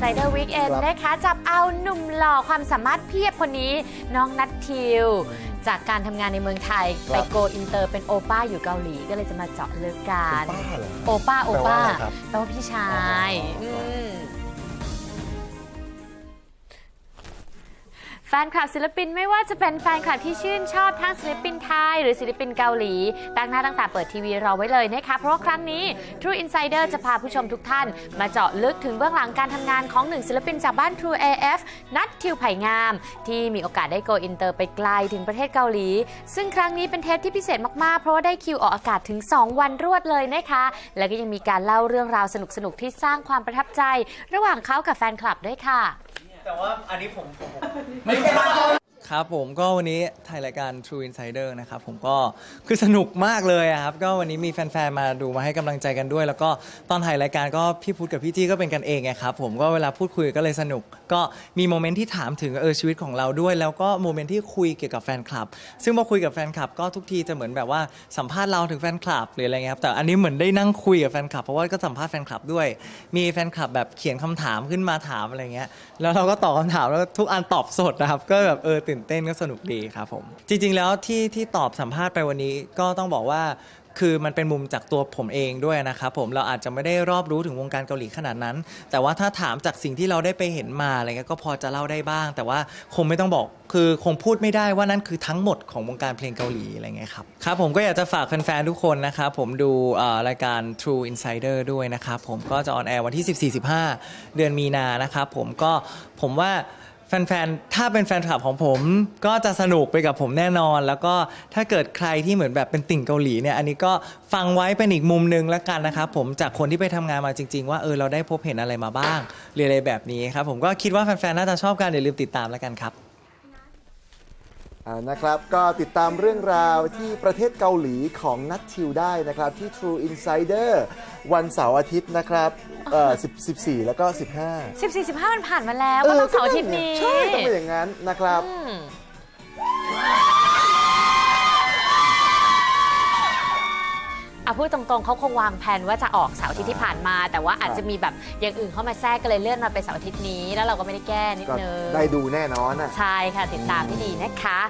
Insider Weekend ครับนะคะ จับเอาหนุ่มหล่อความสามารถเพียบคนนี้น้องนัททิว จากการทำงานในเมืองไทยไปโกอินเตอร์เป็นโอป้าอยู่เกาหลีก็เลยจะมาเจาะลึกกัเป็นนป้าเหรอ โอป้าโอป้าแปลว่าอะไรครับแปลว่าพี่ชายอ๋ออื ม แฟนคลับศิลปินไม่ว่าจะเป็นแฟนคลับที่ชื่นชอบทั้งศิลปินไทย หรือศิลปินเกาหลีตั้งหน้าตั้งตาเปิดทีวีรอไว้เลยนะคะเพราะว่าครั้งนี้ True Insider จะพาผู้ชมทุกท่าน มาเจาะลึกถึงเบื้องหลังการทำงานของหนึ่งศิลปินจากบ้าน True AF นัททิวไผ่งาม ที่มีโอกาสได้โกอินเตอร์ไปไกลถึงประเทศเกาหลี ซึ่งครั้งนี้เป็นเทปที่พิเศษมากๆ เพราะว่าได้คิวออกอากาศถึง 2 วันรวดเลยนะคะแล้วก็ยังมีการเล่าเรื่องราวสนุกๆที่สร้างความประทับใจ ระหว่างเขากับแฟนคลับด้วยค่ะ แต่ว่าอันนี้ผมผมผม ครับผมก็วันนี้ถ่ายรายการ True Insider นะครับผมก็คือสนุกมากเลยอะครับ ก็วันนี้มีแฟนๆมาดูมาให้กำลังใจกันด้วย แล้วก็ตอนถ่ายรายการก็พี่พุทธกับพี่จี้ก็เป็นกันเองไงครับผมก็เวลาพูดคุยก็เลยสนุก ก็มีโมเมนต์ที่ถามถึงเออชีวิตของเราด้วย แล้วก็โมเมนต์ที่คุยเกี่ยวกับแฟนคลับ ซึ่งพอคุยกับแฟนคลับก็ทุกทีจะเหมือนแบบว่าสัมภาษณ์เราถึงแฟนคลับหรืออะไรเงี้ยครับแต่อันนี้เหมือนได้นั่งคุยกับแฟนคลับเพราะว่าก็สัมภาษณ์แฟนคลับด้วย มีแฟนคลับแบบเขียนคำถามขึ้นมาถามอะไรเงี้ยแล้วเราก็ตอบคำถามแล้วทุกอันตอบสดนะครับก็แบบเออตื่นเต้นก็สนุกดีครับผม จริง ๆ แล้วที่ที่ตอบสัมภาษณ์ไปวันนี้ก็ต้องบอกว่า คือมันเป็นมุมจากตัวผมเองด้วยนะครับผมเราอาจจะไม่ได้รอบรู้ถึงวงการเกาหลีขนาดนั้น แต่ว่าถ้าถามจากสิ่งที่เราได้ไปเห็นมาอะไรเงี้ยก็พอจะเล่าได้บ้าง แต่ว่าคงไม่ต้องบอกคือคงพูดไม่ได้ว่านั่นคือทั้งหมดของวงการเพลงเกาหลีอะไรเงี้ยครับครับผมก็อยากจะฝากแฟนๆทุกคนนะครับผมดูรายการ True Insider ด้วยนะครับผมก็จะออนแอร์วันที่ 14-15 เดือนมีนานะครับผมก็ผมว่า แฟนๆ ถ้าเป็นแฟนคลับของผมก็จะสนุกไปกับผมแน่นอน แล้วก็ถ้าเกิดใครที่เหมือนแบบเป็นติ่งเกาหลีเนี่ย อันนี้ก็ฟังไว้เป็นอีกมุมหนึงแล้วกันนะครับผมจากคนที่ไปทำงานมาจริง ๆ ว่าเออเราได้พบเห็นอะไรมาบ้างหรืออะไรแบบนี้ครับผมก็คิดว่าแฟนๆ น่าจะชอบกันอย่าลืมติดตามแล้วกันครับอ่านะครับก็ติดตามเรื่องราวที่ประเทศเกาหลีของนัททิวได้นะครับที่ True Insider วันเสาร์อาทิตย์นะครับ เอ่อ10 14 แล้วก็ 15 14 15 มันผ่านมาแล้วก็ต้องเสาร์อาทิตย์นี้ใช่ต้องเป็นอย่างนั้นนะครับ อืมเอาพูดตรงๆเขาคงวางแผนว่าจะออกเสาร์อาทิตย์ที่ผ่านมา แต่ว่าอาจจะมีแบบอย่างอื่นเข้ามาแทรกก็เลยเลื่อนมาเป็นเสาร์อาทิตย์นี้ แล้วเราก็ไม่ได้แก้นิดก็นึงได้ดูแน่นอนอะ ใช่ค่ะติดตามให้ดีนะคะ